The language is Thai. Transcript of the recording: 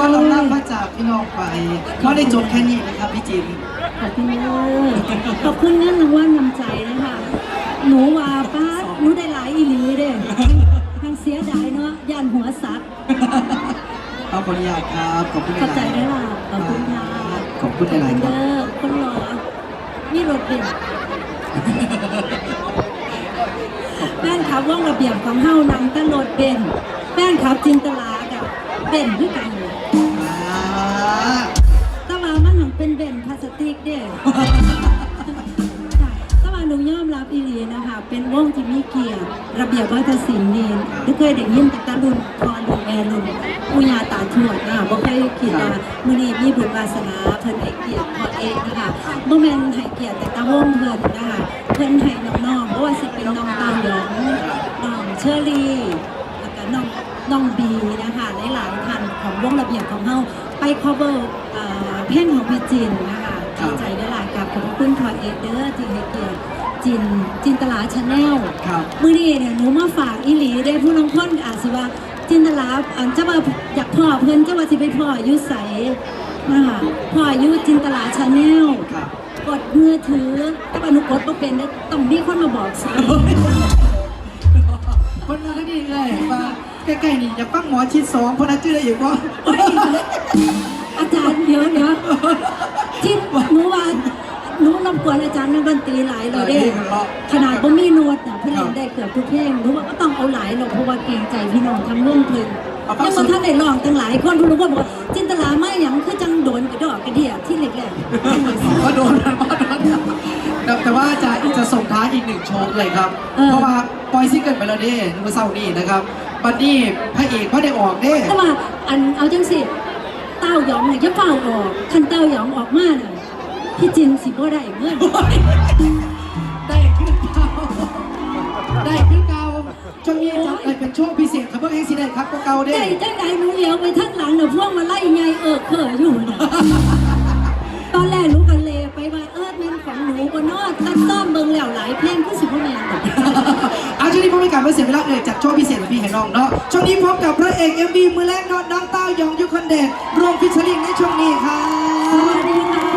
ก็ลำนับมาจากพี่น้องไปเพราะได้จบแค่นี้นะครับพี่จิมขอบคุณเด้อขอบคุณเงินรางวัลนำใจนะคะ หนูว่าป้าหนูได้หลายอีหลีเด้ทางเสียดายเนาะย่านหัวสัตว์เอาขออนุญาตครับ ขอบคุณหเข้าลายๆใจได้ล่ะขอบคุณค่ะขอบคุณหลายๆคเด้รับอคนรอนี่รถเด็กแฟนขับว่องระเบียบของเฮานำแตรถเบนซ์แฟนขับจินตลากับ เบนซ์คือกันเลยอ่าแต่ว่ามันหนังเป็นเบนซ์พลาสติกเด้แต่ว่าหนูยอมรับอีหลีนะคะ เป็นวงที่มีเกียรติระเบียบวัฒนศิลป์นี่หนูเคยได้ยินแต่ตารุ่นพอรุ่นแม่รุ่นปุญญาตาทวดนะคะบ่เคยคิดว่ามื้อนี้มีบุญวาสนาเพิ่นให้เกียรติพอเองนะคะบ่แม่นให้เกียรติแต่ตาวงเพิ่นนะคะเพิ่นให้น้องๆบ่ว่าสิเป็นน้องตาหยองน้องเชอรี่แล้วก็น้อง น้องบีนะคะหลายๆท่านของวงระเบียบของเฮาไป cover เอ่อเพลงของพี่จินนะคะดีใจได้หลายกับขอบคุณทอเอกเด้อที่ให้เกียรติจินจินตลาชาแนลครับมื่อนี้เนี่ยหนูมาฝากอีหลีได้ผู้น้องพ่นอาจสิว่าจินตลาอันจะว่าอยากพ่อเพิ่นจะว่าสิไปพ่ออายุใสนะคะพ่ออายุจินตลาชาแนลครับกดมือถือแต่ว่าหนูกดบ่เป็นเด้อต้องมีคนมาบอกสิ คนนั้นก็ดีเลยว่า ใกล้ๆนี่อยากฟังหมอชิดสองเพราะนั้นชื่ออะไรอยู่ก็อาจารย์เดี๋ยวเดี๋ยวที่หนูว่าหนูกวนอาจารย์นักดนตรีหลายเลยเด้เออนี่คือเลาะขนาดบ่มีโน้ตน่ะเพิ่นเล่นได้เกือบทุกเพลงรู้ว่าก็ต้องเอาหลายหรอกเพราะว่าเกรงใจพี่น้องทั้งวงเพิ่นเอาฟังยังสุบ่ดทันได้ร้องตั้งหลายคนเพิ่นรู้ว่าบอกว่าจินตลา เลยครับ เออ เพราะว่าปล่อยซิงเกิลไปแล้วเด้เมื่อเช้านี้นะครับบัดนี้พระเอกพระได้ออกเด้ แต่ว่าอันเอาจังสิเต้าหยองเนี่ยจะเฝ้าออกคันเต้าหยองออกมาน่ะพี่จินสิบ่ได้เงินได้ขึ้นเก่าได้ขึ้นเก่าช่วงนี้จะได้เป็นช่วงพิเศษครับเพื่อให้สิได้ครับก็เก่าเด้ ได้จังไดหนูเลี้ยวไปทางหลังน่ะพวกมาไล่ไงเออเคยอยู่น่ะ อาช่วงนี้พบกันไม่เสียเวลาเลยจัดโชว์พิเศษให้พี่ให้น้องเนาะ ช่วงนี้พบกับพระเอกเอ็มวีมือแรกนอนน้องเต้ายองยุคนเดชรวมฟิชลิงในช่วงนี้ค่ะ